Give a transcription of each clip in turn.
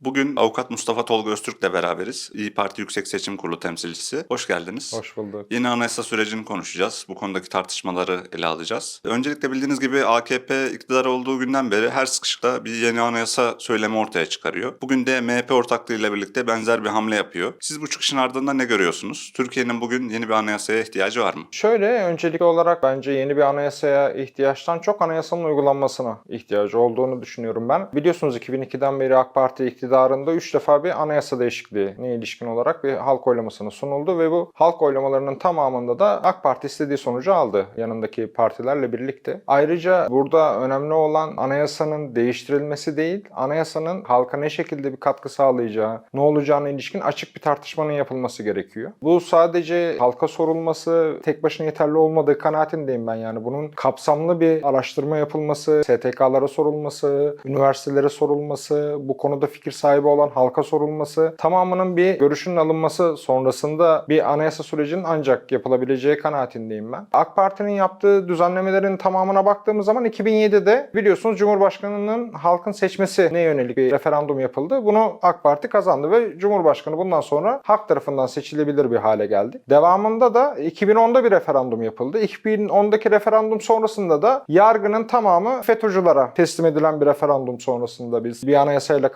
Bugün avukat Mustafa Tolga Öztürk'le beraberiz. İyi Parti Yüksek Seçim Kurulu temsilcisi. Hoş geldiniz. Hoş bulduk. Yeni anayasa sürecini konuşacağız. Bu konudaki tartışmaları ele alacağız. Öncelikle bildiğiniz gibi AKP iktidar olduğu günden beri her sıkışta bir yeni anayasa söylemi ortaya çıkarıyor. Bugün de MHP ortaklığıyla birlikte benzer bir hamle yapıyor. Siz bu çıkışın ardından ne görüyorsunuz? Türkiye'nin bugün yeni bir anayasaya ihtiyacı var mı? Şöyle öncelikli olarak bence yeni bir anayasaya ihtiyaçtan çok anayasanın uygulanmasına ihtiyacı olduğunu düşünüyorum ben. Biliyorsunuz 2002'den beri AK Parti iktidarında 3 defa bir anayasa değişikliğine ilişkin olarak bir halk oylamasına sunuldu ve bu halk oylamalarının tamamında da AK Parti istediği sonucu aldı yanındaki partilerle birlikte. Ayrıca burada önemli olan anayasanın değiştirilmesi değil, anayasanın halka ne şekilde bir katkı sağlayacağı, ne olacağına ilişkin açık bir tartışmanın yapılması gerekiyor. Bu sadece halka sorulması tek başına yeterli olmadığı kanaatindeyim ben yani. Bunun kapsamlı bir araştırma yapılması, STK'lara sorulması, üniversitelere sorulması, bu konuda fikir sahibi olan halka sorulması, tamamının bir görüşünün alınması sonrasında bir anayasa sürecinin ancak yapılabileceği kanaatindeyim ben. AK Parti'nin yaptığı düzenlemelerin tamamına baktığımız zaman 2007'de biliyorsunuz Cumhurbaşkanı'nın halkın seçmesine yönelik bir referandum yapıldı. Bunu AK Parti kazandı ve Cumhurbaşkanı bundan sonra halk tarafından seçilebilir bir hale geldi. Devamında da 2010'da bir referandum yapıldı. 2010'daki referandum sonrasında da yargının tamamı FETÖ'cülere teslim edilen bir referandum sonrasında biz bir anayasayla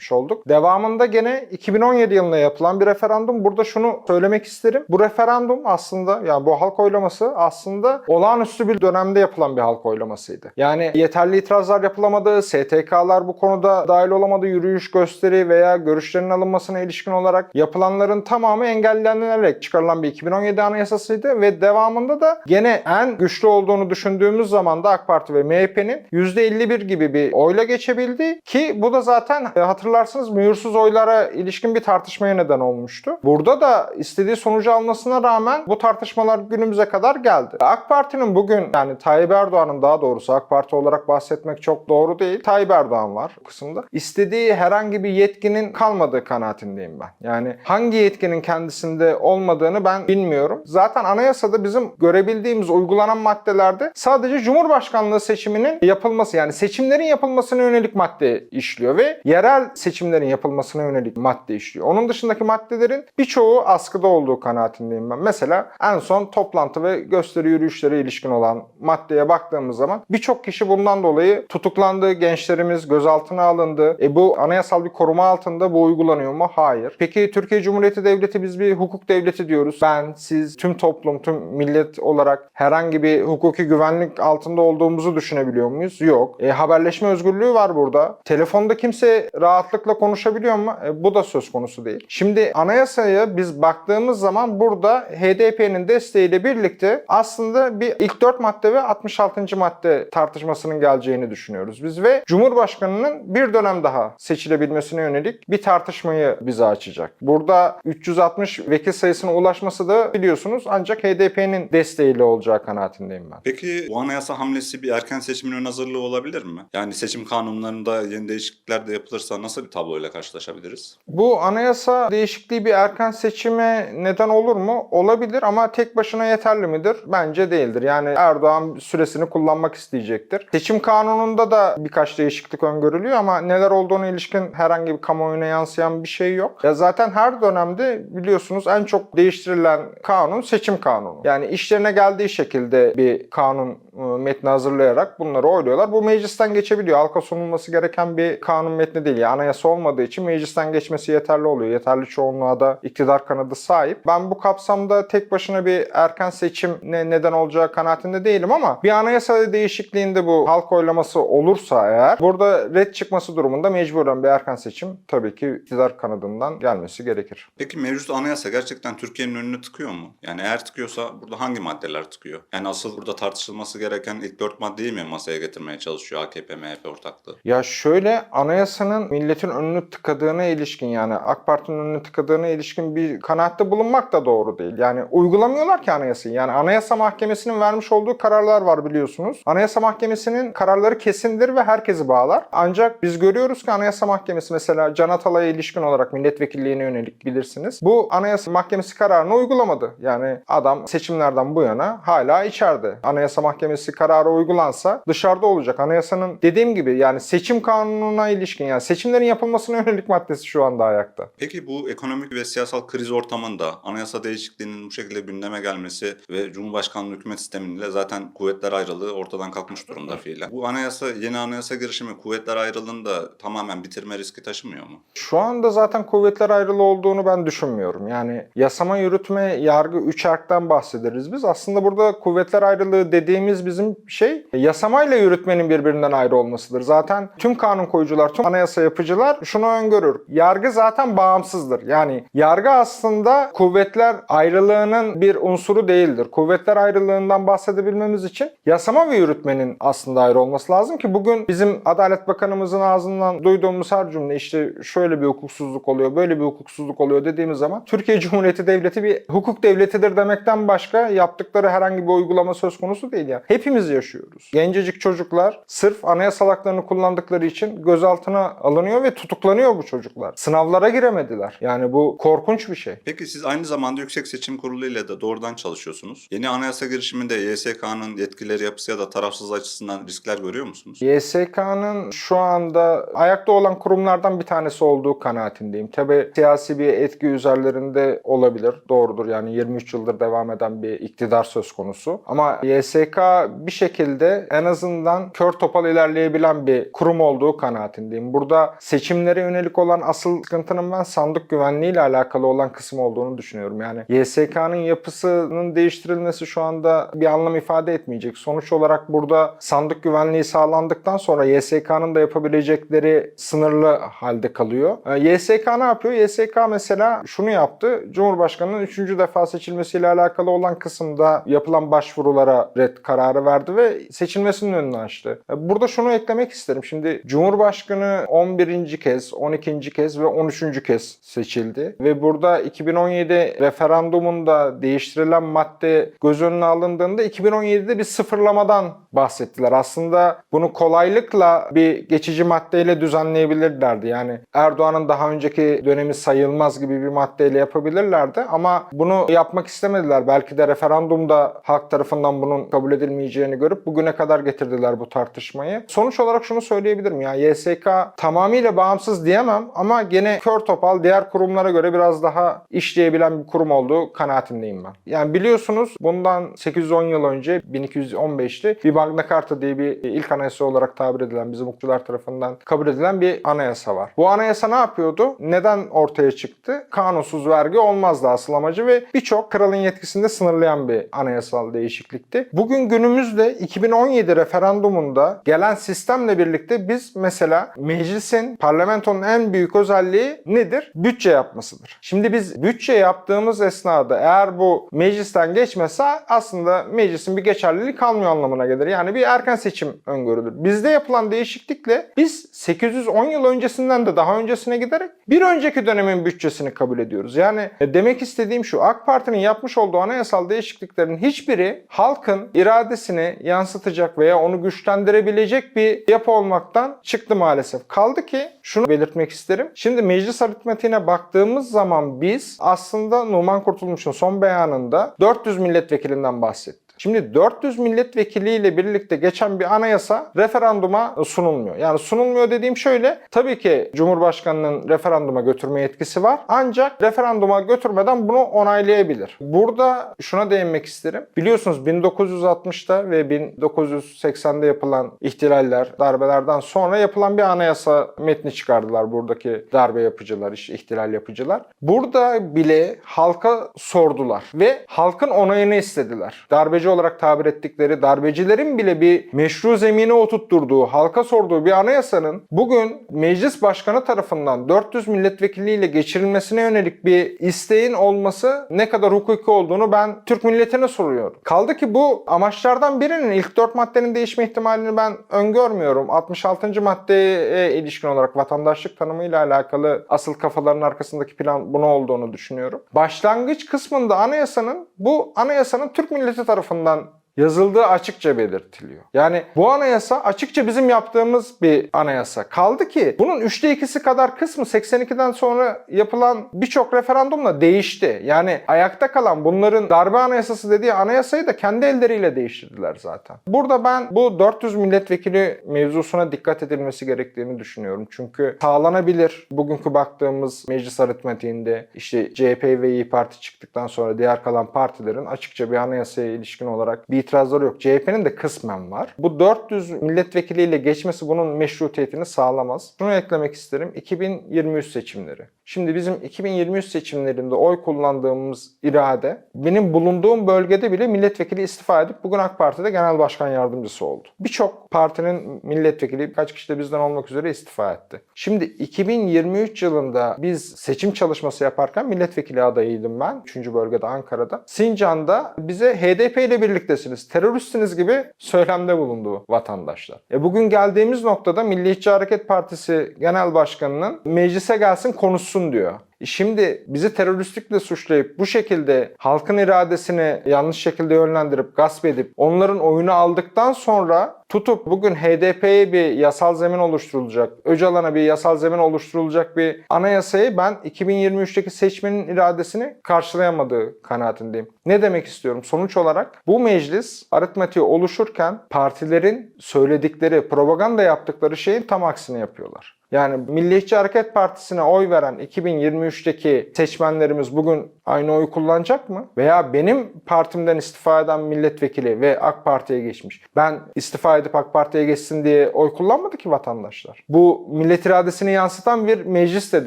karşılaşmış olduk. Devamında gene 2017 yılında yapılan bir referandum. Burada şunu söylemek isterim. Bu referandum aslında yani bu halk oylaması aslında olağanüstü bir dönemde yapılan bir halk oylamasıydı. Yani yeterli itirazlar yapılamadı, STK'lar bu konuda dahil olamadı, yürüyüş, gösteri veya görüşlerin alınmasına ilişkin olarak yapılanların tamamı engellenerek çıkarılan bir 2017 anayasasıydı ve devamında da gene en güçlü olduğunu düşündüğümüz zaman da AK Parti ve MHP'nin %51 gibi bir oyla geçebildi ki bu da zaten e, hatırlarsınız mühürsüz oylara ilişkin bir tartışmaya neden olmuştu. Burada da istediği sonucu almasına rağmen bu tartışmalar günümüze kadar geldi. AK Parti'nin bugün yani Tayyip Erdoğan'ın daha doğrusu AK Parti olarak bahsetmek çok doğru değil. Tayyip Erdoğan var bu kısımda. İstediği herhangi bir yetkinin kalmadığı kanaatindeyim ben. Yani hangi yetkinin kendisinde olmadığını ben bilmiyorum. Zaten anayasada bizim görebildiğimiz uygulanan maddelerde sadece Cumhurbaşkanlığı seçiminin yapılması yani seçimlerin yapılmasına yönelik madde işliyor ve yerel seçimlerin yapılmasına yönelik madde işliyor. Onun dışındaki maddelerin birçoğu askıda olduğu kanaatindeyim ben. Mesela en son toplantı ve gösteri yürüyüşlere ilişkin olan maddeye baktığımız zaman birçok kişi bundan dolayı tutuklandı, gençlerimiz gözaltına alındı. E bu anayasal bir koruma altında bu uygulanıyor mu? Hayır. Peki Türkiye Cumhuriyeti Devleti biz bir hukuk devleti diyoruz. Ben, siz, tüm toplum, tüm millet olarak herhangi bir hukuki güvenlik altında olduğumuzu düşünebiliyor muyuz? Yok. E, haberleşme özgürlüğü var burada. Telefonda kimse rahatlıkla konuşabiliyor mu? E, bu da söz konusu değil. Şimdi anayasaya biz baktığımız zaman burada HDP'nin desteğiyle birlikte aslında bir ilk 4 madde ve 66. madde tartışmasının geleceğini düşünüyoruz biz ve Cumhurbaşkanının bir dönem daha seçilebilmesine yönelik bir tartışmayı bize açacak. Burada 360 vekil sayısına ulaşması da biliyorsunuz ancak HDP'nin desteğiyle olacağı kanaatindeyim ben. Peki bu anayasa hamlesi bir erken seçimin ön hazırlığı olabilir mi? Yani seçim kanunlarında yeni değişiklikler de yapılırsa nasıl bir tabloyla karşılaşabiliriz? Bu anayasa değişikliği bir erken seçime neden olur mu? Olabilir ama tek başına yeterli midir? Bence değildir. Yani Erdoğan süresini kullanmak isteyecektir. Seçim kanununda da birkaç değişiklik öngörülüyor ama neler olduğuna ilişkin herhangi bir kamuoyuna yansıyan bir şey yok. Ya zaten her dönemde biliyorsunuz en çok değiştirilen kanun seçim kanunu. Yani işlerine geldiği şekilde bir kanun e, metni hazırlayarak bunları oyluyorlar. Bu meclisten geçebiliyor. Halka sunulması gereken bir kanun metni değil. Yani anayasa olmadığı için meclisten geçmesi yeterli oluyor. Yeterli çoğunluğa da iktidar kanadı sahip. Ben bu kapsamda tek başına bir erken seçim ne neden olacağı kanaatinde değilim ama bir anayasa değişikliğinde bu halk oylaması olursa eğer burada red çıkması durumunda mecburen bir erken seçim tabii ki iktidar kanadından gelmesi gerekir. Peki mevcut anayasa gerçekten Türkiye'nin önünü tıkıyor mu? Yani eğer tıkıyorsa burada hangi maddeler tıkıyor? Yani asıl burada tartışılması gereken ilk dört maddeyi mi masaya getirmeye çalışıyor AKP MHP ortaklığı? Ya şöyle anayasanın milletin önünü tıkadığına ilişkin yani AK Parti'nin önünü tıkadığına ilişkin bir kanaatte bulunmak da doğru değil. Yani uygulamıyorlar ki anayasayı. Yani Anayasa Mahkemesi'nin vermiş olduğu kararlar var biliyorsunuz. Anayasa Mahkemesi'nin kararları kesindir ve herkesi bağlar. Ancak biz görüyoruz ki Anayasa Mahkemesi mesela Can Atalay'a ilişkin olarak milletvekilliğine yönelik bilirsiniz. Bu Anayasa Mahkemesi kararını uygulamadı. Yani adam seçimlerden bu yana hala içeride. Anayasa Mahkemesi kararı uygulansa dışarıda olacak. Anayasanın dediğim gibi yani seçim kanununa ilişkin yani seçimlerin seçimlerin yapılmasına yönelik maddesi şu anda ayakta. Peki bu ekonomik ve siyasal kriz ortamında anayasa değişikliğinin bu şekilde gündeme gelmesi ve Cumhurbaşkanlığı hükümet sistemiyle zaten kuvvetler ayrılığı ortadan kalkmış durumda fiilen. Bu anayasa, yeni anayasa girişimi kuvvetler ayrılığını da tamamen bitirme riski taşımıyor mu? Şu anda zaten kuvvetler ayrılığı olduğunu ben düşünmüyorum. Yani yasama, yürütme, yargı, üç erkten bahsederiz biz. Aslında burada kuvvetler ayrılığı dediğimiz bizim şey yasamayla yürütmenin birbirinden ayrı olmasıdır. Zaten tüm kanun koyucular, tüm anayasa yapıcılar şunu öngörür. Yargı zaten bağımsızdır. Yani yargı aslında kuvvetler ayrılığının bir unsuru değildir. Kuvvetler ayrılığından bahsedebilmemiz için yasama ve yürütmenin aslında ayrı olması lazım ki bugün bizim Adalet Bakanımızın ağzından duyduğumuz her cümle işte şöyle bir hukuksuzluk oluyor, böyle bir hukuksuzluk oluyor dediğimiz zaman Türkiye Cumhuriyeti Devleti bir hukuk devletidir demekten başka yaptıkları herhangi bir uygulama söz konusu değil ya. Hepimiz yaşıyoruz. Gencecik çocuklar sırf anayasal haklarını kullandıkları için gözaltına alınıyor ve tutuklanıyor bu çocuklar. Sınavlara giremediler. Yani bu korkunç bir şey. Peki siz aynı zamanda Yüksek Seçim Kurulu ile de doğrudan çalışıyorsunuz. Yeni anayasa girişiminde YSK'nın yetkileri yapısı ya da tarafsız açısından riskler görüyor musunuz? YSK'nın şu anda ayakta olan kurumlardan bir tanesi olduğu kanaatindeyim. Tabi siyasi bir etki üzerlerinde olabilir. Doğrudur yani 23 yıldır devam eden bir iktidar söz konusu. Ama YSK bir şekilde en azından kör topal ilerleyebilen bir kurum olduğu kanaatindeyim. Burada seçimlere yönelik olan asıl sıkıntının ben sandık güvenliği ile alakalı olan kısım olduğunu düşünüyorum. Yani YSK'nın yapısının değiştirilmesi şu anda bir anlam ifade etmeyecek. Sonuç olarak burada sandık güvenliği sağlandıktan sonra YSK'nın da yapabilecekleri sınırlı halde kalıyor. Ee, YSK ne yapıyor? YSK mesela şunu yaptı. Cumhurbaşkanının 3. defa seçilmesiyle alakalı olan kısımda yapılan başvurulara red kararı verdi ve seçilmesinin önünü açtı. Ee, Burada şunu eklemek isterim. Şimdi Cumhurbaşkanı 11. kez, 12. kez ve 13. kez seçildi. Ve burada 2017 referandumunda değiştirilen madde göz önüne alındığında 2017'de bir sıfırlamadan bahsettiler. Aslında bunu kolaylıkla bir geçici maddeyle düzenleyebilirlerdi. Yani Erdoğan'ın daha önceki dönemi sayılmaz gibi bir maddeyle yapabilirlerdi ama bunu yapmak istemediler. Belki de referandumda halk tarafından bunun kabul edilmeyeceğini görüp bugüne kadar getirdiler bu tartışmayı. Sonuç olarak şunu söyleyebilirim ya YSK tamamıyla bağımsız diyemem ama gene kör topal diğer kurumlara göre biraz daha işleyebilen bir kurum olduğu kanaatindeyim ben. Yani biliyorsunuz bundan 810 yıl önce 1215'te bir Magna Carta diye bir ilk anayasa olarak tabir edilen bizim hukukçular tarafından kabul edilen bir anayasa var. Bu anayasa ne yapıyordu? Neden ortaya çıktı? Kanunsuz vergi olmazdı asıl amacı ve birçok kralın yetkisini de sınırlayan bir anayasal değişiklikti. Bugün günümüzde 2017 referandumunda gelen sistemle birlikte biz mesela meclisin, parlamentonun en büyük özelliği nedir? Bütçe yapmasıdır. Şimdi biz bütçe yaptığımız esnada eğer bu meclisten geçmezse aslında meclisin bir geçerliliği kalmıyor anlamına gelir. Yani bir erken seçim öngörülür. Bizde yapılan değişiklikle biz 810 yıl öncesinden de daha öncesine giderek bir önceki dönemin bütçesini kabul ediyoruz. Yani e, demek istediğim şu AK Parti'nin yapmış olduğu anayasal değişikliklerin hiçbiri halkın iradesini yansıtacak veya onu güçlendirebilecek bir yapı olmaktan çıktı maalesef. Kaldı ki şunu belirtmek isterim. Şimdi meclis aritmetiğine baktığımız zaman biz aslında Numan Kurtulmuş'un son beyanında 400 milletvekilinden bahsettik. Şimdi 400 milletvekiliyle birlikte geçen bir anayasa referanduma sunulmuyor. Yani sunulmuyor dediğim şöyle. Tabii ki Cumhurbaşkanı'nın referanduma götürme yetkisi var. Ancak referanduma götürmeden bunu onaylayabilir. Burada şuna değinmek isterim. Biliyorsunuz 1960'ta ve 1980'de yapılan ihtilaller, darbelerden sonra yapılan bir anayasa metni çıkardılar buradaki darbe yapıcılar, işte ihtilal yapıcılar. Burada bile halka sordular ve halkın onayını istediler. Darbeci olarak tabir ettikleri darbecilerin bile bir meşru zemine oturtturduğu, halka sorduğu bir anayasanın bugün meclis başkanı tarafından 400 milletvekiliyle geçirilmesine yönelik bir isteğin olması ne kadar hukuki olduğunu ben Türk milletine soruyorum. Kaldı ki bu amaçlardan birinin ilk 4 maddenin değişme ihtimalini ben öngörmüyorum. 66. maddeye ilişkin olarak vatandaşlık tanımıyla alakalı asıl kafaların arkasındaki plan bunu olduğunu düşünüyorum. Başlangıç kısmında anayasanın bu anayasanın Türk milleti tarafından Ondan yazıldığı açıkça belirtiliyor. Yani bu anayasa açıkça bizim yaptığımız bir anayasa. Kaldı ki bunun üçte ikisi kadar kısmı 82'den sonra yapılan birçok referandumla değişti. Yani ayakta kalan bunların darbe anayasası dediği anayasayı da kendi elleriyle değiştirdiler zaten. Burada ben bu 400 milletvekili mevzusuna dikkat edilmesi gerektiğini düşünüyorum. Çünkü sağlanabilir. Bugünkü baktığımız meclis aritmetiğinde işte CHP ve İyi Parti çıktıktan sonra diğer kalan partilerin açıkça bir anayasaya ilişkin olarak bir itirazları yok. CHP'nin de kısmen var. Bu 400 milletvekiliyle geçmesi bunun meşrutiyetini sağlamaz. Şunu eklemek isterim. 2023 seçimleri. Şimdi bizim 2023 seçimlerinde oy kullandığımız irade benim bulunduğum bölgede bile milletvekili istifa edip bugün AK Parti'de genel başkan yardımcısı oldu. Birçok partinin milletvekili birkaç kişi de bizden olmak üzere istifa etti. Şimdi 2023 yılında biz seçim çalışması yaparken milletvekili adayıydım ben. 3. bölgede Ankara'da. Sincan'da bize HDP ile birliktesiniz, teröristsiniz gibi söylemde bulundu vatandaşlar. E bugün geldiğimiz noktada Milliyetçi Hareket Partisi Genel Başkanı'nın meclise gelsin konuşsun diyor. Şimdi bizi teröristlikle suçlayıp bu şekilde halkın iradesini yanlış şekilde yönlendirip gasp edip onların oyunu aldıktan sonra tutup bugün HDP'ye bir yasal zemin oluşturulacak, Öcalan'a bir yasal zemin oluşturulacak bir anayasayı ben 2023'teki seçmenin iradesini karşılayamadığı kanaatindeyim. Ne demek istiyorum? Sonuç olarak bu meclis aritmetiği oluşurken partilerin söyledikleri, propaganda yaptıkları şeyin tam aksini yapıyorlar. Yani Milliyetçi Hareket Partisi'ne oy veren 2023'teki seçmenlerimiz bugün aynı oyu kullanacak mı? Veya benim partimden istifa eden milletvekili ve AK Parti'ye geçmiş. Ben istifa edip AK Parti'ye geçsin diye oy kullanmadı ki vatandaşlar. Bu millet iradesini yansıtan bir meclis de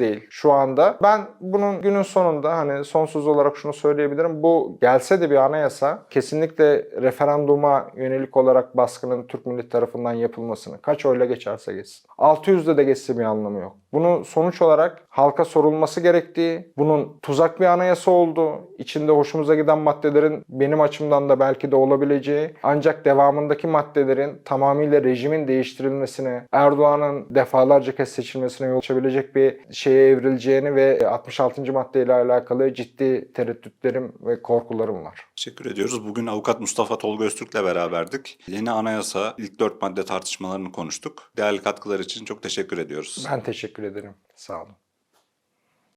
değil şu anda. Ben bunun günün sonunda hani sonsuz olarak şunu söyleyebilirim. Bu gelse de bir anayasa kesinlikle referanduma yönelik olarak baskının Türk milleti tarafından yapılmasını kaç oyla geçerse geçsin. 600'de de geçse bir anlamı yok. Bunu sonuç olarak halka sorulması gerektiği, bunun tuzak bir anayasa olduğu, içinde hoşumuza giden maddelerin benim açımdan da belki de olabileceği, ancak devamındaki maddelerin tamamıyla rejimin değiştirilmesine, Erdoğan'ın defalarca kez seçilmesine yol açabilecek bir şeye evrileceğini ve 66. maddeyle alakalı ciddi tereddütlerim ve korkularım var. Teşekkür ediyoruz. Bugün avukat Mustafa Tolga Öztürk'le beraberdik. Yeni anayasa ilk dört madde tartışmalarını konuştuk. Değerli katkılar için çok teşekkür ediyoruz. Ben teşekkür ederim. Sağ olun.